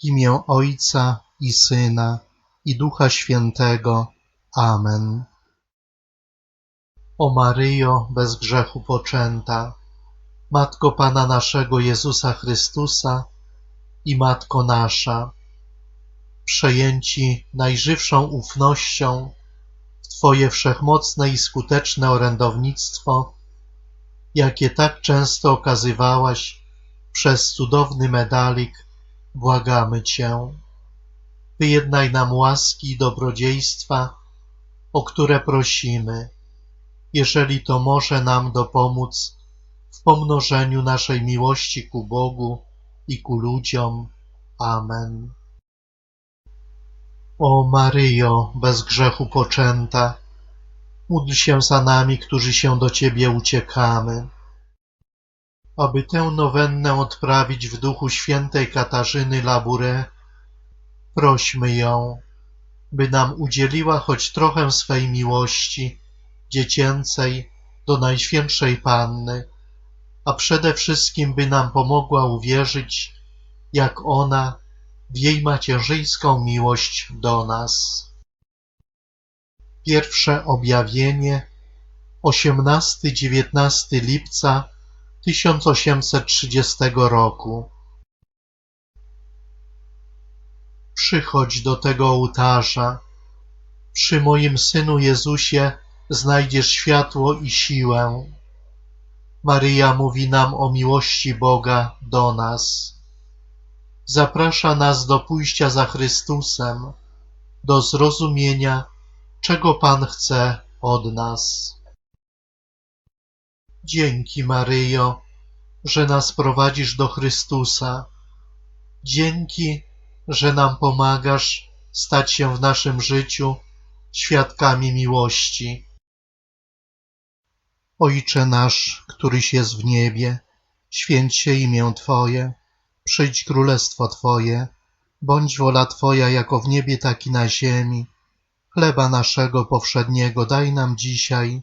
W imię Ojca i Syna i Ducha Świętego. Amen. O Maryjo, bez grzechu poczęta, Matko Pana naszego Jezusa Chrystusa i Matko nasza, przejęci najżywszą ufnością w Twoje wszechmocne i skuteczne orędownictwo, jakie tak często okazywałaś przez cudowny medalik, błagamy Cię. Wyjednaj nam łaski i dobrodziejstwa, o które prosimy, jeżeli to może nam dopomóc w pomnożeniu naszej miłości ku Bogu i ku ludziom. Amen. O Maryjo, bez grzechu poczęta, módl się za nami, którzy się do Ciebie uciekamy. Aby tę nowennę odprawić w duchu świętej Katarzyny Labure, prośmy ją, by nam udzieliła choć trochę swej miłości dziecięcej do Najświętszej Panny, a przede wszystkim by nam pomogła uwierzyć, jak ona, w jej macierzyńską miłość do nas. Pierwsze objawienie 18-19 lipca 1830 roku Przychodź do tego ołtarza. Przy moim Synu Jezusie znajdziesz światło i siłę. Maryja mówi nam o miłości Boga do nas. Zaprasza nas do pójścia za Chrystusem, do zrozumienia, czego Pan chce od nas. Dzięki, Maryjo, że nas prowadzisz do Chrystusa. Dzięki, że nam pomagasz stać się w naszym życiu świadkami miłości. Ojcze nasz, któryś jest w niebie, święć się imię Twoje, przyjdź królestwo Twoje, bądź wola Twoja jako w niebie, tak i na ziemi. Chleba naszego powszedniego daj nam dzisiaj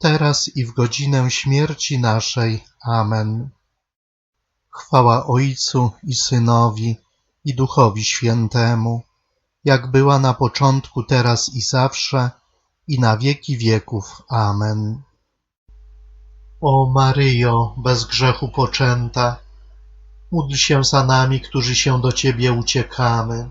teraz i w godzinę śmierci naszej. Amen. Chwała Ojcu i Synowi i Duchowi Świętemu, jak była na początku, teraz i zawsze, i na wieki wieków. Amen. O Maryjo, bez grzechu poczęta, módl się za nami, którzy się do Ciebie uciekamy.